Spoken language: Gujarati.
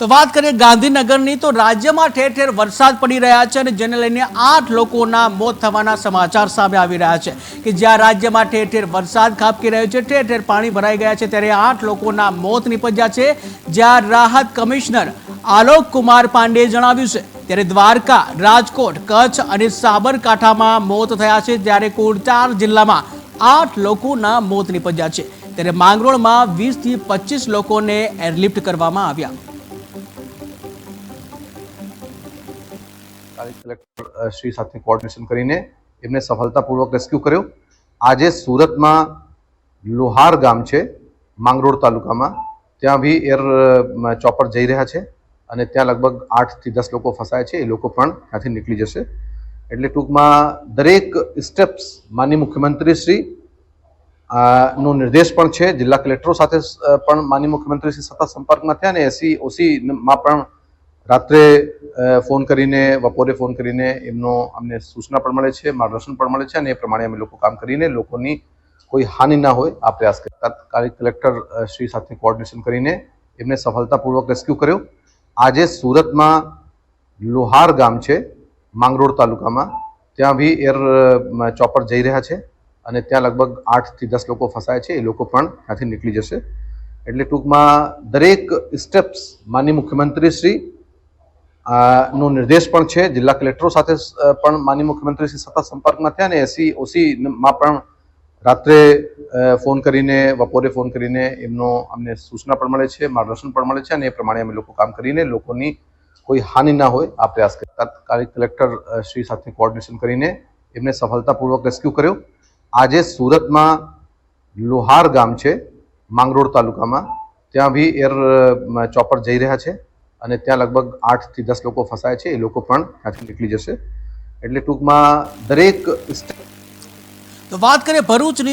તો વાત કરીએ ગાંધીનગરની, તો રાજ્યમાં ઠેર ઠેર વરસાદ પડી રહ્યા છે અને જેને લઈને આઠ લોકોના મોત થવાના સમાચાર સામે આવી રહ્યા છે કે જ્યાં રાજ્યમાં ઠેર ઠેર વરસાદ ખાબકી રહ્યો છે, ઠેર ઠેર પાણી ભરાઈ ગયા છે, ત્યારે આઠ લોકોના મોત નીપજ્યા છે. જ્યાં રાહત કમિશનર આલોક કુમાર પાંડેએ જણાવ્યું છે, ત્યારે દ્વારકા, રાજકોટ, કચ્છ અને સાબરકાંઠામાં મોત થયા છે, જ્યારે કુલ ચાર જિલ્લામાં આઠ લોકોના મોત નીપજ્યા છે. ત્યારે માંગરોળમાં વીસથી પચીસ લોકોને એરલિફ્ટ કરવામાં આવ્યા. તારીખ કલેક્ટર શ્રી સાથે કોર્ડિનેશન કરીને એમને સફળતાપૂર્વક રેસ્ક્યુ કર્યો. આજે સુરતમાં લોહાર ગામ છે, માંગરોળ તાલુકામાં. ત્યાં બી એર ચોપર જઈ રહ્યા છે અને ત્યાં લગભગ આઠથી દસ લોકો ફસાય છે, એ લોકો પણ ત્યાંથી નીકળી જશે. એટલે ટૂંકમાં દરેક સ્ટેપ્સ માનની મુખ્યમંત્રી શ્રી નો નિર્દેશ પણ છે. જિલ્લા કલેક્ટરો સાથે પણ માનની મુખ્યમંત્રી શ્રી સતત સંપર્કમાં થયા અને એસી ઓસીમાં પણ રાત્રે ફોન કરીને, બપોરે ફોન કરીને એમનો અમને સૂચના પણ મળે છે, માર્ગદર્શન પણ મળે છે અને એ પ્રમાણે અમે લોકો કામ કરીને લોકોની કોઈ હાનિ ના હોય, આ પ્રયાસ કરીએ. તાત્કાલિક કલેક્ટર શ્રી સાથે કોર્ડિનેશન કરીને એમને સફળતાપૂર્વક રેસ્ક્યુ કર્યો. આજે સુરતમાં લોહાર ગામ છે, માંગરોળ તાલુકામાં. ત્યાં બી એર ચોપર જઈ રહ્યા છે અને ત્યાં લગભગ આઠથી દસ લોકો ફસાય છે, એ લોકો પણ ત્યાંથી નીકળી જશે. એટલે ટૂંકમાં દરેક સ્ટેપ્સ માનની મુખ્યમંત્રી શ્રી નો નિર્દેશ પણ છે. જિલ્લા કલેક્ટરો સાથે પણ માનની મુખ્યમંત્રી શ્રી સતત સંપર્કમાં થયા અને એસી ઓસીમાં પણ રાત્રે ફોન કરીને, બપોરે ફોન કરીને એમનો અમને સૂચના પણ મળે છે, માર્ગદર્શન પણ મળે છે અને એ પ્રમાણે અમે લોકો કામ કરીને લોકોની કોઈ હાનિ ના હોય, આ પ્રયાસ તાત્કાલિક કલેક્ટર શ્રી સાથે કોર્ડિનેશન કરીને એમને સફળતાપૂર્વક રેસ્ક્યુ કર્યો. આજે સુરતમાં લોહાર ગામ છે, માંગરોળ તાલુકામાં. ત્યાં બી એર ચોપર જઈ રહ્યા છે. અને ત્યાં લગભગ આઠથી દસ લોકો ફસાય છે, એ લોકો પણ ત્યાંથી નીકળી જશે. એટલે ટૂંકમાં દરેક તો વાત કરીએ ભરૂચની